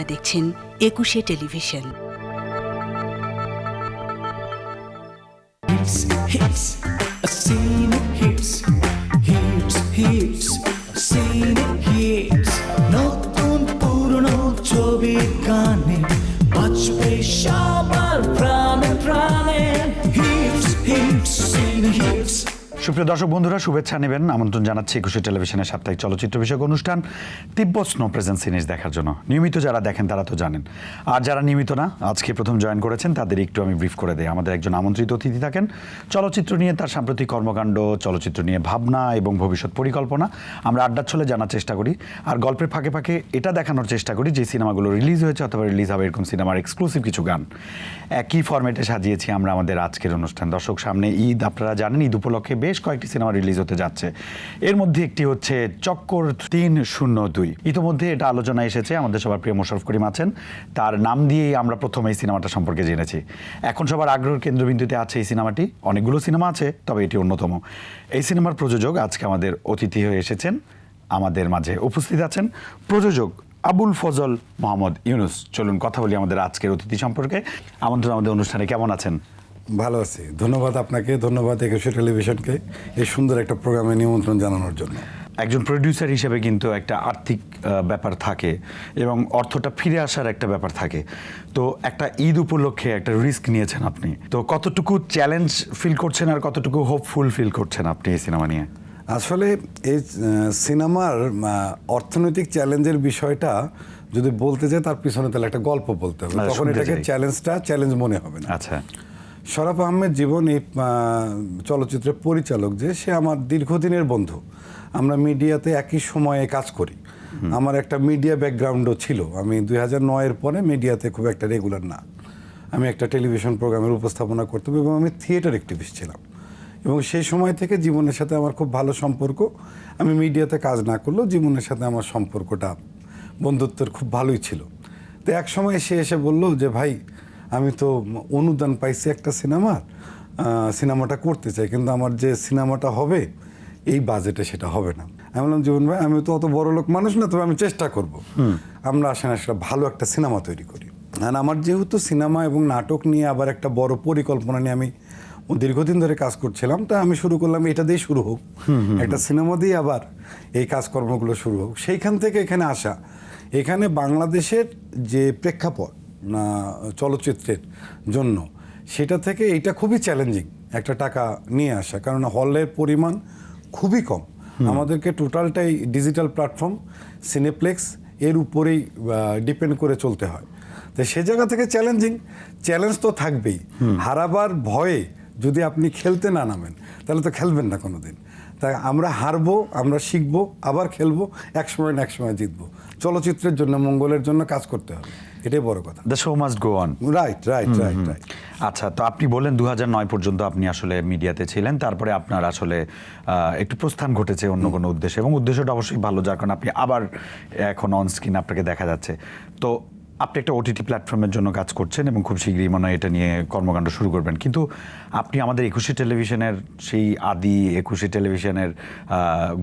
আপনারা দেখছেন একুশে টেলিভিশন। পুরনো ছবি গানে বাজবে শামা সুপ্রিয় দর্শক বন্ধুরা, শুভেচ্ছা নেবেন। আমন্ত্রণ জানাচ্ছি একুশে টেলিভিশনের সাপ্তাহিক চলচ্চিত্র বিষয়ক অনুষ্ঠান, তিব্বত স্নো প্রেজেন্ট সিরিজ দেখার জন্য। নিয়মিত যারা দেখেন, তারা তো জানেন। আর যারা নিয়মিত না, আজকে প্রথম জয়েন করেছেন, তাদের একটু আমি ব্রিফ করে দিই। আমাদের একজন আমন্ত্রিত অতিথি থাকেন। চলচ্চিত্র নিয়ে তার সাম্প্রতিক কর্মকাণ্ড, চলচ্চিত্র নিয়ে ভাবনা এবং ভবিষ্যৎ পরিকল্পনা আমরা আড্ডার ছলে জানার চেষ্টা করি। আর গল্পের ফাঁকে ফাঁকে এটা দেখানোর চেষ্টা করি, যে সিনেমাগুলো রিলিজ হয়েছে অথবা রিলিজ হবে এরকম সিনেমার এক্সক্লুসিভ কিছু গান। একই ফরম্যাটে সাজিয়েছি আমরা আমাদের আজকের অনুষ্ঠান। দর্শক, সামনে ঈদ, আপনারা জানেন, ঈদ উপলক্ষে বেশ কয়েকটি সিনেমা রিলিজ হতে যাচ্ছে। এর মধ্যে একটি হচ্ছে চক্কর তিন শূন্য দুই ইতিমধ্যে এটা আলোচনা এসেছে, আমাদের সবার প্রিয় মোশারফ করিম আছেন। তার নাম দিয়েই আমরা প্রথম এই সিনেমাটা সম্পর্কে জেনেছি। এখন সবার আগ্রহের কেন্দ্রবিন্দুতে আছে এই সিনেমাটি। অনেকগুলো সিনেমা আছে, তবে এটি অন্যতম। এই সিনেমার প্রযোজক আজকে আমাদের অতিথি হয়ে এসেছেন। আমাদের মাঝে উপস্থিত আছেন প্রযোজক আবুল ফজল মোহাম্মদ ইউনুস। চলুন কথা বলি আমাদের আজকের অতিথি সম্পর্কে। আমন্ত্রণ আমাদের অনুষ্ঠানে কেমন আছেন? ভালো আছি। ধন্যবাদ আপনাকে ধন্যবাদ একুশে টেলিভিশনকে এই সুন্দর একটা প্রোগ্রামে নিমন্ত্রণ জানানোর জন্য। একজন প্রডিউসার হিসেবে কিন্তু একটা আর্থিক ব্যাপার থাকে এবং অর্থটা ফিরে আসার একটা ব্যাপার থাকে। তো একটা ঈদ উপলক্ষে একটা রিস্ক নিয়েছেন আপনি। তো কতটুকু চ্যালেঞ্জ ফিল করছেন আর কতটুকু হোপফুল ফিল করছেন আপনি এই সিনেমা নিয়ে? আসলে এই সিনেমার অর্থনৈতিক চ্যালেঞ্জের বিষয়টা যদি বলতে যায় তার পিছনে তাহলে একটা গল্প বলতে হবে। আচ্ছা, তখন এটাকে চ্যালেঞ্জটা চ্যালেঞ্জ মনে হবে না। আচ্ছা। শরাফ আহমেদ জীবন এই চলচ্চিত্রের পরিচালক যে সে আমার দীর্ঘদিনের বন্ধু। আমরা মিডিয়াতে একই সময়ে কাজ করি। আমার একটা মিডিয়া ব্যাকগ্রাউন্ডও ছিল। আমি দুই হাজার নয়ের পরে মিডিয়াতে খুব একটা রেগুলার না। আমি একটা টেলিভিশন প্রোগ্রামের উপস্থাপনা করতাম এবং আমি থিয়েটার অ্যাক্টিভিস্ট ছিলাম। এবং সেই সময় থেকে জীবনের সাথে আমার খুব ভালো সম্পর্ক। আমি মিডিয়াতে কাজ না করলেও জীবনের সাথে আমার সম্পর্কটা বন্ধুত্বের খুব ভালোই ছিল। তো এক সময় সে এসে বলল যে ভাই আমি তো অনুদান পাইছি একটা সিনেমার সিনেমাটা করতে চাই কিন্তু আমার যে সিনেমাটা হবে এই বাজেটে সেটা হবে না। আমি বললাম জীবন ভাই আমি তো অত বড় লোক মানুষ না তবে আমি চেষ্টা করব। আমরা আসেন একটা ভালো একটা সিনেমা তৈরি করি। আর আমার যেহেতু সিনেমা এবং নাটক নিয়ে আবার একটা বড় পরিকল্পনা নিয়ে আমি দীর্ঘদিন ধরে কাজ করছিলাম তাই আমি শুরু করলাম এটা দিয়ে শুরু হোক। একটা সিনেমা দিয়ে আবার এই কাজকর্মগুলো শুরু হোক। সেইখান থেকে এখানে আসা। এখানে বাংলাদেশের যে প্রেক্ষাপট চলচ্চিত্রের জন্য। সেটা থেকে এটা খুবই চ্যালেঞ্জিং একটা টাকা নিয়ে আসা। কারণ হলের পরিমাণ খুবই কম। আমাদেরকে টোটালটাই ডিজিটাল প্ল্যাটফর্ম সিনেপ্লেক্স এর উপরেই ডিপেন্ড করে চলতে হয়। তো সে জায়গা থেকে চ্যালেঞ্জিং চ্যালেঞ্জ তো থাকবেই। হারাবার ভয়ে যদি আপনি খেলতে না নামেন তাহলে তো খেলবেন না কোনোদিন। তাই আমরা হারবো আমরা শিখব আবার খেলব এক সময় না এক সময় জিতবো। চলচ্চিত্রের জন্য মঙ্গলের জন্য কাজ করতে হবে। এটাই বড় কথা। The show must go on right right right right আচ্ছা তো আপনি বললেন দু নয় পর্যন্ত আপনি আসলে মিডিয়াতে ছিলেন তারপরে আপনার আসলে একটু প্রস্থান ঘটেছে অন্য কোনো উদ্দেশ্যে এবং উদ্দেশ্যটা অবশ্যই ভালো যার কারণে আপনি আবার এখন অন স্ক্রিন আপনাকে দেখা যাচ্ছে। তো আপনি একটা ওটিটি প্ল্যাটফর্মের জন্য কাজ করছেন এবং খুব শীঘ্রই মনে হয় এটা নিয়ে কর্মকাণ্ড শুরু করবেন। কিন্তু আপনি আমাদের একুশে টেলিভিশনের সেই আদি একুশে টেলিভিশনের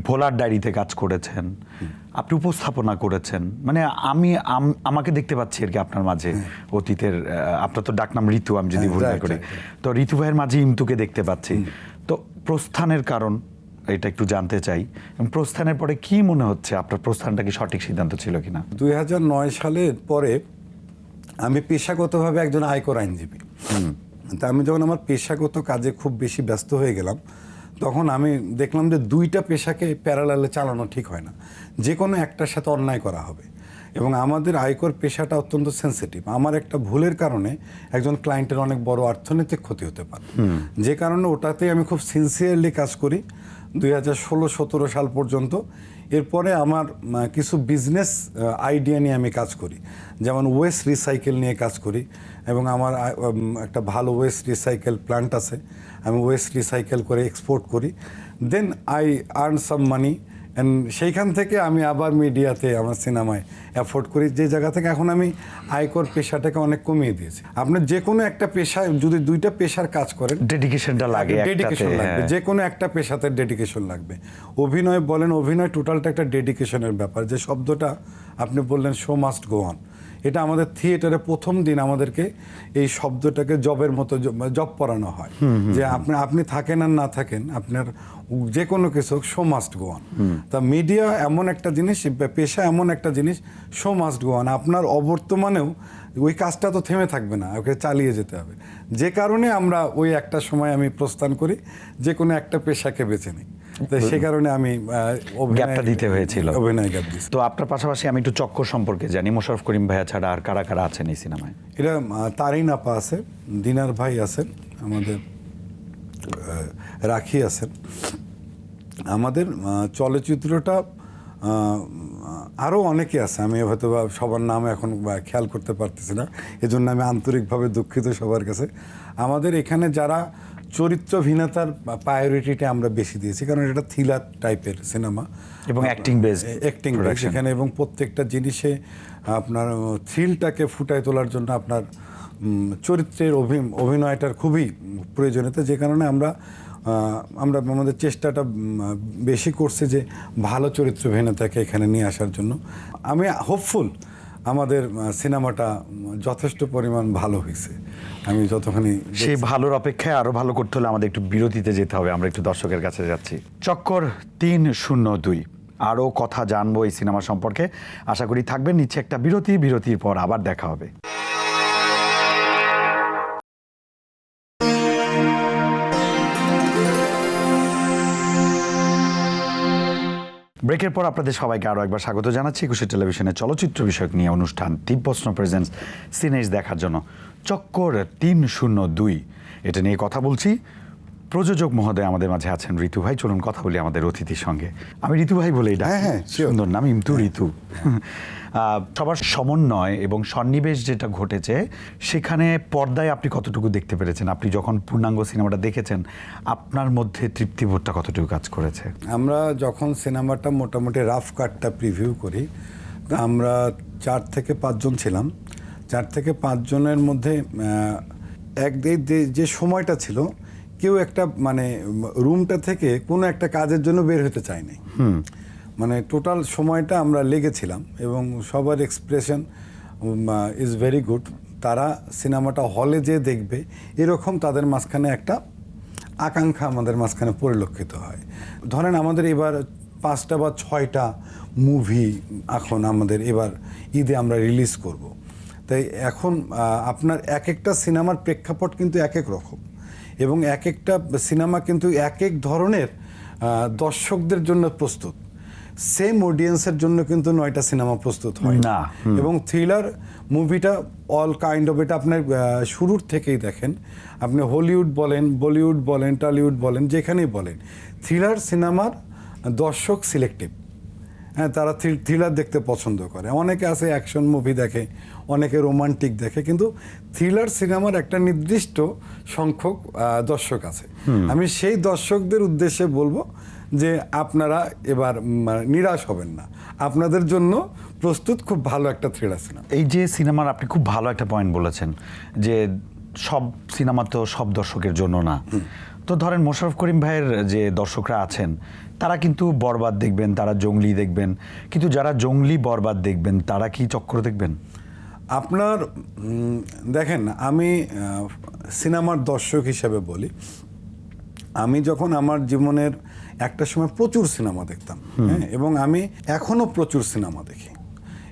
ভোলার ডায়েরিতে কাজ করেছেন। আপনি উপস্থাপনা করেছেন। মানে আমি আমাকে দেখতে পাচ্ছি আর কি আপনার মাঝে অতীতের আপনার তো ডাকনাম ঋতু আমি যদি হ্যাঁ, ভুল না করি. তো ঋতু ভাইয়ের মাঝে ইমতুকে দেখতে পাচ্ছি। তো প্রস্থানের কারণ এটা একটু জানতে চাই। প্রস্থানের পরে কি মনে হচ্ছে? আপনার প্রস্থানটা কি সঠিক সিদ্ধান্ত ছিল কিনা? দুই হাজার নয় সালের পরে আমি পেশাগতভাবে একজন আয়কর আইনজীবী। তা আমি যখন আমার পেশাগত কাজে খুব বেশি ব্যস্ত হয়ে গেলাম তখন আমি দেখলাম যে দুইটা পেশাকে প্যারালালে চালানো ঠিক হয় না। যে কোনো একটার সাথে অন্যায় করা হবে। এবং আমাদের আয়কর পেশাটা অত্যন্ত সেন্সিটিভ আমার একটা ভুলের কারণে একজন ক্লায়েন্টের অনেক বড় অর্থনৈতিক ক্ষতি হতে পারে। যে কারণে ওটাতে আমি খুব সিনসিয়ারলি কাজ করি। দুই হাজার ষোলো, সতেরো সাল পর্যন্ত। এরপরে আমার কিছু বিজনেস আইডিয়া নিয়ে আমি কাজ করি। যেমন ওয়েস্ট রিসাইকেল নিয়ে কাজ করি এবং আমার একটা ভালো ওয়েস্ট রিসাইকেল প্ল্যান্ট আছে। আমি ওয়েস্ট রিসাইকেল করে এক্সপোর্ট করি। Then I earn some money and সেইখান থেকে আমি আবার মিডিয়াতে আমার সিনেমায় অ্যাফোর্ড করি। যে জায়গা থেকে এখন আমি আয়কর পেশাটাকে অনেক কমিয়ে দিয়েছি। আপনার যে কোনো একটা পেশায় যদি দুইটা পেশার কাজ করেন ডেডিকেশনটা লাগে ডেডিকেশন লাগবে। হ্যাঁ। যে কোনো একটা পেশাতে ডেডিকেশন লাগবে। অভিনয় বলেন অভিনয় টোটালটা একটা ডেডিকেশনের ব্যাপার। যে শব্দটা আপনি বললেন শো মাস্ট গো অন এটা আমাদের থিয়েটারে প্রথম দিন আমাদেরকে এই শব্দটাকে জবের মতো জব পড়ানো হয়। যে আপনি আপনি থাকেন আর না থাকেন আপনার যে কোনো কিছু শো মাস্ট গো অন তা মিডিয়া এমন একটা জিনিস পেশা এমন একটা জিনিস শো মাস্ট গো অন আপনার অবর্তমানেও ওই কাজটা তো থেমে থাকবে না ওকে চালিয়ে যেতে হবে। যে কারণে আমরা ওই একটা সময় আমি প্রস্থান করি যে কোনো একটা পেশাকে বেছে নিই। সে কারণে আমি গ্যাপটা দিতে হয়েছিল। অভিনয় গ্যাপ দিচ্ছি তো আপনার পাশাপাশি আমি একটু চক্কর সম্পর্কে জানি। মোশারফ করিম ভাইয়া ছাড়া আর কারা কারা আছেন এই সিনেমায়? এটা তারিন আপা আছে দিনার ভাই আছেন আমাদের রাখি আছেন। আমাদের চলচ্চিত্রটা আরও অনেকে আছে। আমি হয়তো বা সবার নাম এখন খেয়াল করতে পারতেছি না। এজন্য আমি আন্তরিকভাবে দুঃখিত সবার কাছে। আমাদের এখানে যারা চরিত্রহীনতার প্রায়োরিটিটা আমরা বেশি দিয়েছি কারণ এটা থ্রিলার টাইপের সিনেমা এবং অ্যাক্টিং based অ্যাক্টিং। এখানে এবং প্রত্যেকটা জিনিসে আপনার থ্রিলটাকে ফুটায় তোলার জন্য আপনার চরিত্রের অভি- অভিনয়টার খুবই প্রয়োজনীয়তা যে কারণে আমরা আমরা আমাদের চেষ্টাটা বেশি করছি যে ভালো চরিত্র অভিনেতাকে এখানে নিয়ে আসার জন্য আমি হোপফুল আমাদের সিনেমাটা যথেষ্ট পরিমাণ ভালো হয়েছে। আমি যতখানি সেই ভালোর অপেক্ষায় আরও ভালো করতে হলে আমাদের একটু বিরতিতে যেতে হবে। আমরা একটু দর্শকের কাছে যাচ্ছি। চক্কর তিন শূন্য দুই আরও কথা জানব এই সিনেমা সম্পর্কে। আশা করি থাকবেন। নিচ্ছে একটা বিরতি বিরতির পর আবার দেখা হবে। ব্রেকের পর আপনাদের সবাইকে আরও একবার স্বাগত জানাচ্ছি একুশে টেলিভিশনে চলচ্চিত্র বিষয়ক নিয়ে অনুষ্ঠান তিব্বস্ন প্রেজেন্স সিনেজ দেখার জন্য। চক্কর তিন শূন্য দুই এটা নিয়ে কথা বলছি। প্রযোজক মহোদয় আমাদের মাঝে আছেন ঋতু ভাই। চলুন কথা বলি আমাদের অতিথির সঙ্গে। আমি ঋতু ভাই বলেই ডাক। হ্যাঁ, হ্যাঁ, সুন্দর নাম ইমতু ঋতু। আহ, সবার সমন্বয় এবং সন্নিবেশ যেটা ঘটেছে সেখানে পর্দায় আপনি কতটুকু দেখতে পেরেছেন? আপনি যখন পূর্ণাঙ্গ সিনেমাটা দেখেছেন আপনার মধ্যে তৃপ্তিবোধটা কতটুকু কাজ করেছে? আমরা যখন সিনেমাটা মোটামুটি রাফ কাটটা প্রিভিউ করি আমরা চার থেকে পাঁচজন ছিলাম। চার থেকে পাঁচজনের মধ্যে এক যে- সময়টা ছিল কেউ একটা মানে রুমটা থেকে কোনো একটা কাজের জন্য বের হতে চায়নি। মানে টোটাল সময়টা আমরা লেগেছিলাম এবং সবার এক্সপ্রেশন ইজ ভেরি গুড তারা সিনেমাটা হলে যে দেখবে, এরকম তাদের মাঝখানে একটা আকাঙ্ক্ষা আমাদের মাঝখানে পরিলক্ষিত হয়। ধরেন আমাদের এবার পাঁচটা বা ছয়টা মুভি এখন আমাদের এবার ঈদে আমরা রিলিজ করব। তাই এখন আপনার এক একটা সিনেমার প্রেক্ষাপট কিন্তু এক এক রকম এবং এক একটা সিনেমা কিন্তু এক এক ধরনের দর্শকদের জন্য প্রস্তুত। সেম অডিয়েন্সের জন্য কিন্তু নয়টা সিনেমা প্রস্তুত হয়। না, এবং থ্রিলার মুভিটা অল কাইন্ড অফ এটা আপনার শুরুর থেকেই দেখেন। আপনি হলিউড বলেন বলিউড বলেন টলিউড বলেন যেখানেই বলেন থ্রিলার সিনেমার দর্শক সিলেক্টিভ হ্যাঁ তারা থ্রিলার দেখতে পছন্দ করে। অনেকে আছে অ্যাকশন মুভি দেখে অনেকে রোমান্টিক দেখে কিন্তু থ্রিলার সিনেমার একটা নির্দিষ্ট সংখ্যক দর্শক আছে। আমি সেই দর্শকদের উদ্দেশ্যে বলব যে আপনারা এবার মানে নিরাশ হবেন না। আপনাদের জন্য প্রস্তুত খুব ভালো একটা থ্রিলার সিনেমা। এই যে সিনেমার আপনি খুব ভালো একটা পয়েন্ট বলেছেন যে সব সিনেমা তো সব দর্শকের জন্য না। তো ধরেন মোশারফ করিম ভাইয়ের যে দর্শকরা আছেন তারা কিন্তু বরবাদ দেখবেন তারা জঙ্গলি দেখবেন। কিন্তু যারা জঙ্গলি বরবাদ দেখবেন তারা কি চক্র দেখবেন? আপনার দেখেন আমি সিনেমার দর্শক হিসেবে বলি আমি যখন আমার জীবনের একটা সময় প্রচুর সিনেমা দেখতাম হ্যাঁ এবং আমি এখনও প্রচুর সিনেমা দেখি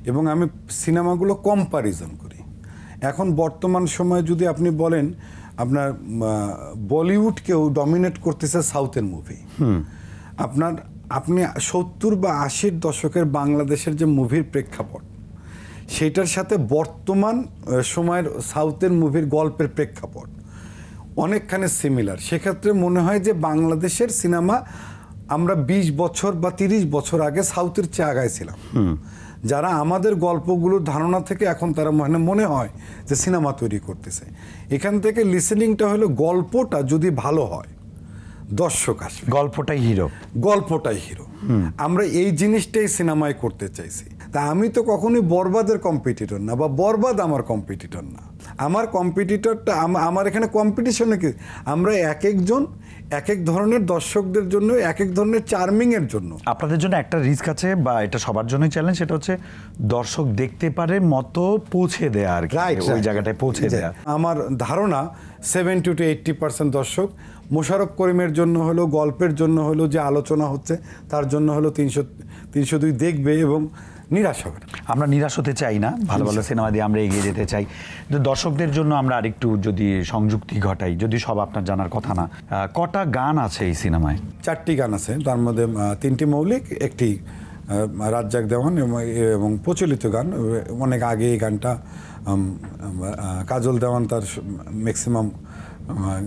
এবং আমি সিনেমাগুলো কম্পারিজন করি। এখন বর্তমান সময়ে যদি আপনি বলেন আপনার বলিউডকেও ডমিনেট করতেছে সাউথের মুভি আপনার আপনি সত্তর বা আশির দশকের বাংলাদেশের যে মুভির প্রেক্ষাপট সেটার সাথে বর্তমান সময়ের সাউথের মুভির গল্পের প্রেক্ষাপট অনেকখানি সিমিলার সেক্ষেত্রে মনে হয় যে বাংলাদেশের সিনেমা আমরা ২০ বছর বা তিরিশ বছর আগে সাউথের চেয়ে আগায় ছিলাম। যারা আমাদের গল্পগুলোর ধারণা থেকে এখন তারা মানে মনে হয় যে সিনেমা তৈরি করতেছে। এখান থেকে লিসেনিংটা হলো গল্পটা যদি ভালো হয় দর্শক আসবে। গল্পটাই হিরো গল্পটাই হিরো আমরা এই জিনিসটাই সিনেমায় করতে চাইছি। তা আমি তো কখনোই বরবাদের কম্পিটিটর না বা বরবাদ আমার কম্পিটিটর না। আমার কম্পিটিটরটা আমার এখানে কম্পিটিশনে কি? আমরা এক একজন এক এক ধরনের দর্শকদের জন্য এক এক ধরনের চার্মিং এর জন্য। আপনাদের জন্য একটা রিস্ক আছে বা এটা সবার জন্যই চ্যালেঞ্জ সেটা হচ্ছে দর্শক দেখতে পারে মতো পৌঁছে দেয়া আর কি ওই জায়গাটায় পৌঁছে দেয়া। আমার ধারণা সেভেন্টি টু এইট্টি পার্সেন্ট দর্শক মোশারফ করিমের জন্য হলো গল্পের জন্য হলো যে আলোচনা হচ্ছে তার জন্য হলো তিনশো তিনশো দুই দেখবে এবং নিরাশ হবে না। আমরা নিরাশ হতে চাই না ভালো ভালো সিনেমা দিয়ে আমরা এগিয়ে যেতে চাই। কিন্তু দর্শকদের জন্য আমরা আরেকটু যদি সংযুক্তি ঘটাই যদি সব আপনার জানার কথা না কটা গান আছে এই সিনেমায়? চারটি গান আছে তার মধ্যে তিনটি মৌলিক একটি রাজ্জাক দেওয়ান এবং- এবং প্রচলিত গান অনেক আগে এই গানটা কাজল দেওয়ান তার ম্যাক্সিমাম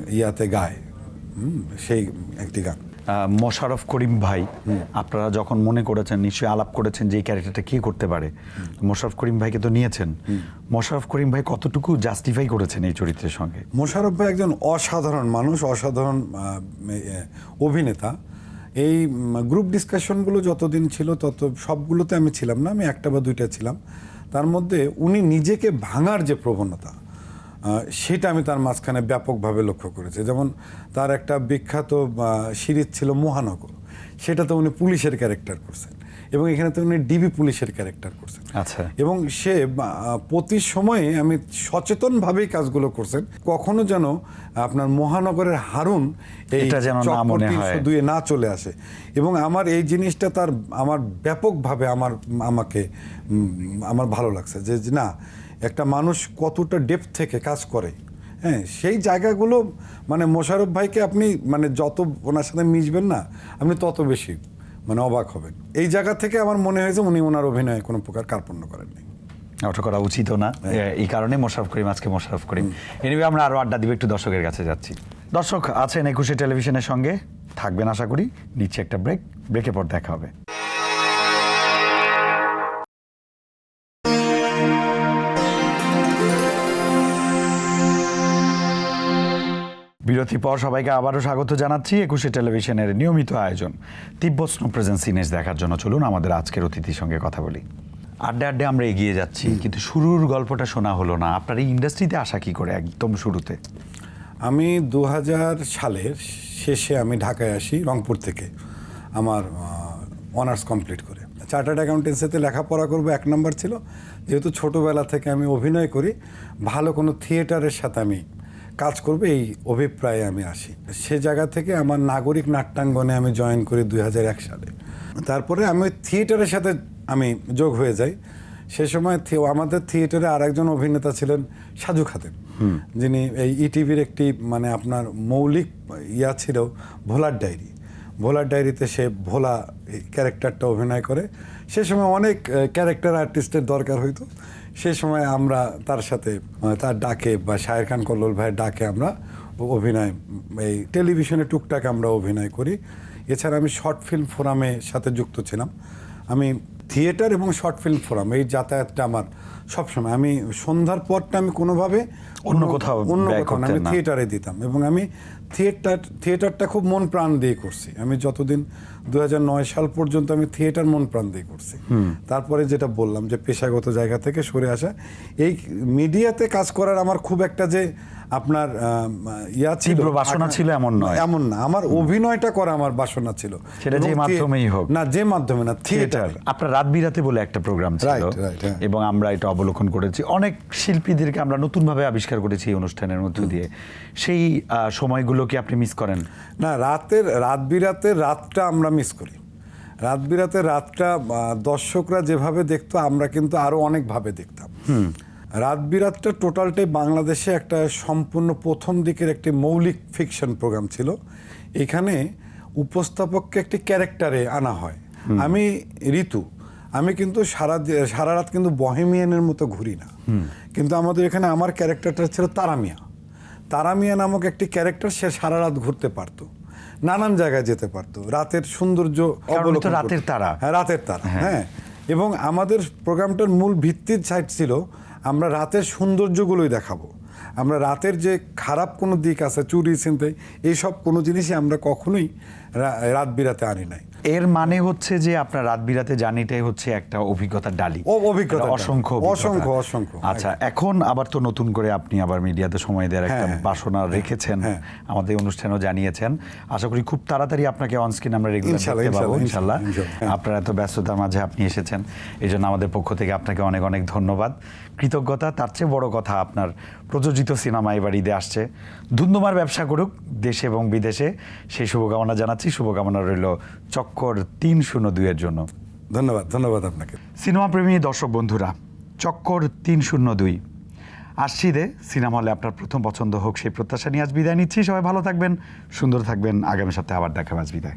ইয়াতে গায়। সেই একটি গান। আহ, মোশাররফ করিম ভাই আপনারা যখন মনে করেছেন নিশ্চয়ই আলাপ করেছেন যে এই ক্যারেক্টারটা কে করতে পারে। মোশারফ করিম ভাইকে তো নিয়েছেন। মোশারফ করিম ভাই কতটুকু জাস্টিফাই করেছেন এই চরিত্রের সঙ্গে? মোশারফ ভাই একজন অসাধারণ মানুষ অসাধারণ অভিনেতা। এই গ্রুপ ডিসকাশনগুলো যতদিন ছিল তত সবগুলোতে আমি ছিলাম না আমি একটা বা দুইটা ছিলাম। তার মধ্যে উনি নিজেকে ভাঙার যে প্রবণতা সেটা আমি তার মাঝখানে ব্যাপকভাবে লক্ষ্য করেছি। যেমন তার একটা বিখ্যাত সিরিজ ছিল মহানগর। সেটাতে উনি পুলিশের ক্যারেক্টার করছেন। এবং এখানে তো উনি ডিবি পুলিশের ক্যারেক্টার করছেন। আচ্ছা। এবং সে প্রতি সময়ে আমি সচেতনভাবেই কাজগুলো করছেন। কখনো যেন আপনার মহানগরের হারুন এই যেন না 302। এ না চলে আসে। এবং আমার এই জিনিসটা তার আমার ব্যাপকভাবে আমার আমাকে আমার ভালো লাগছে যে যে না একটা মানুষ কতটা ডেপথ থেকে কাজ করে। হ্যাঁ সেই জায়গাগুলো মানে মোশারফ ভাইকে আপনি মানে যত ওনার সাথে মিশবেন না আপনি তত বেশি মানে অবাক হবেন। এই জায়গা থেকে আমার মনে হয়েছে উনি ওনার অভিনয়ে কোনো প্রকার কার্পণ্য করেননি। ওটা করা উচিত না। এই কারণে মোশারফ করিম আজকে মোশারফ করিম। এনিওয়ে আমরা আরও আড্ডা দিব একটু দর্শকের কাছে যাচ্ছি। দর্শক আছেন একুশে টেলিভিশনের সঙ্গে থাকবেন আশা করি। নিচ্ছে একটা ব্রেক ব্রেকের পর দেখা হবে। বিরতির পর সবাইকে আবারও স্বাগত জানাচ্ছি একুশে টেলিভিশনের নিয়মিত আয়োজন। তিব্বত স্নো প্রেজেন্স সিনেস দেখার জন্য চলুন আমাদের আজকের অতিথির সঙ্গে কথা বলি। আড্ডে আড্ডে আমরা এগিয়ে যাচ্ছি কিন্তু শুরুর গল্পটা শোনা হলো না। আপনার এই ইন্ডাস্ট্রিতে আসা কী করে একদম শুরুতে? আমি দু হাজার সালের শেষে আমি ঢাকায় আসি রংপুর থেকে আমার অনার্স কমপ্লিট করে। চার্টার্ড অ্যাকাউন্টেন্সিতে লেখাপড়া করব এক নম্বর ছিল। যেহেতু ছোটোবেলা থেকে আমি অভিনয় করি ভালো কোনো থিয়েটারের সাথে আমি কাজ করবে এই অভিপ্রায়ে আমি আসি। সে জায়গা থেকে আমার নাগরিক নাট্যাঙ্গনে আমি জয়েন করি দুই হাজার এক সালে। তারপরে আমি ওই থিয়েটারের সাথে আমি যোগ হয়ে যাই। সে সময় আমাদের থিয়েটারে আর একজন অভিনেতা ছিলেন সাজু খাতেন। যিনি এই ইটিভির একটি মানে আপনার মৌলিক ইয়া ছিল ভোলার ডায়েরি। ভোলার ডায়েরিতে সে ভোলা ক্যারেক্টারটা অভিনয় করে। সে সময় অনেক ক্যারেক্টার আর্টিস্টের দরকার হইতো। সে সময় আমরা তার সাথে তার ডাকে বা শাহের খান কল্লোল ভাইয়ের ডাকে আমরা অভিনয়, এই টেলিভিশনে টুকটাক আমরা অভিনয় করি। এছাড়া আমি শর্ট ফিল্ম ফোরামের সাথে যুক্ত ছিলাম। আমি থিয়েটার এবং শর্ট ফিল্ম ফোরাম, এই যাতায়াতটা আমার সবসময়। আমি সন্ধ্যার পরটা আমি কোনোভাবে অন্য কোথাও অন্য কোথাও আমি থিয়েটারে দিতাম এবং আমি থিয়েটার থিয়েটারটা খুব মন প্রাণ দিয়ে করছি। আমি যতদিন দু সাল পর্যন্ত আমি থিয়েটার মন প্রাণ দিয়ে করছি। তারপরে যেটা বললাম যে পেশাগত জায়গা থেকে সরে আসা এই মিডিয়াতে কাজ করার আমার খুব একটা যে আপনার ইয়া ছিল বাসনা ছিল এমন নয়। এমন না আমার অভিনয়টা করা আমার বাসনা ছিল। সেটা যে মাধ্যমেই হোক। না যে মাধ্যমে না থিয়েটার আপনার রাত বিরাতে বলে একটা প্রোগ্রাম ছিল। হ্যাঁ। এবং আমরা এটা অবলোকন করেছি। অনেক শিল্পীদেরকে আমরা নতুনভাবে আবিষ্কার করেছি এই অনুষ্ঠানের মধ্য দিয়ে। সেই সময়গুলো কি আপনি মিস করেন? না রাতের রাত বিরাতের রাতটা আমরা মিস করি। রাত বিরাতের রাতটা দর্শকরা যেভাবে দেখতো আমরা কিন্তু আরও অনেকভাবে দেখতাম। রাত বিরাতটা টোটালটাই বাংলাদেশে একটা সম্পূর্ণ প্রথম দিকের একটি মৌলিক ফিকশন প্রোগ্রাম ছিল। এখানে উপস্থাপককে একটি ক্যারেক্টারে আনা হয়। আমি ঋতু। আমি কিন্তু সারা সারা রাত কিন্তু বহেমিয়ানের মতো ঘুরি না। কিন্তু আমাদের এখানে আমার ক্যারেক্টারটা ছিল তারামিয়া তারামিয়া নামক একটি ক্যারেক্টার সে সারা রাত ঘুরতে পারতো নানান জায়গায় যেতে পারতো। রাতের সৌন্দর্য রাতের তারা। হ্যাঁ রাতের তারা হ্যাঁ। এবং আমাদের প্রোগ্রামটার মূল ভিত্তির সাইড ছিল আমরা রাতের সৌন্দর্যগুলোই দেখাবো। আমরা রাতের যে খারাপ কোনো দিক আছে চুরি চিনতে এইসব কোনো জিনিসই আমরা কখনোই রাত বিরাতে আনি নাই। এর মানে হচ্ছে যে আপনার রাত বিরাতে জার্নিটাই হচ্ছে একটা অভিজ্ঞতার ডালি। ডালি। অসংখ্য অসংখ্য, অসংখ্য। আচ্ছা এখন আবার তো নতুন করে আপনি আবার মিডিয়াতে সময় দেওয়ার একটা হ্যাঁ, বাসনা রেখেছেন হ্যাঁ। আমাদের অনুষ্ঠানেও জানিয়েছেন। আশা করি খুব তাড়াতাড়ি আপনাকে অনস্ক্রিন আমরা রেগুলার দেখতে পাবো ইনশাল্লাহ, হ্যাঁ। আপনার এত ব্যস্ততার মাঝে আপনি এসেছেন এই জন্য আমাদের পক্ষ থেকে আপনাকে অনেক অনেক ধন্যবাদ। কৃতজ্ঞতা তার চেয়ে বড় কথা আপনার প্রযোজিত সিনেমা এবার ঈদে আসছে। ধুন্দুমার ব্যবসা করুক দেশে এবং বিদেশে। সেই শুভকামনা জানাচ্ছি। শুভকামনা রইল চক্কর তিন শূন্য দুইয়ের জন্য। ধন্যবাদ ধন্যবাদ আপনাকে। সিনেমা প্রেমী দর্শক বন্ধুরা চক্কর তিন শূন্য দুই। আসছি দে সিনেমা হলে আপনার প্রথম পছন্দ হোক সেই প্রত্যাশা নিয়ে আজ বিদায় নিচ্ছি। সবাই ভালো থাকবেন সুন্দর থাকবেন। আগামী সপ্তাহে আবার দেখা আজ বিদায়।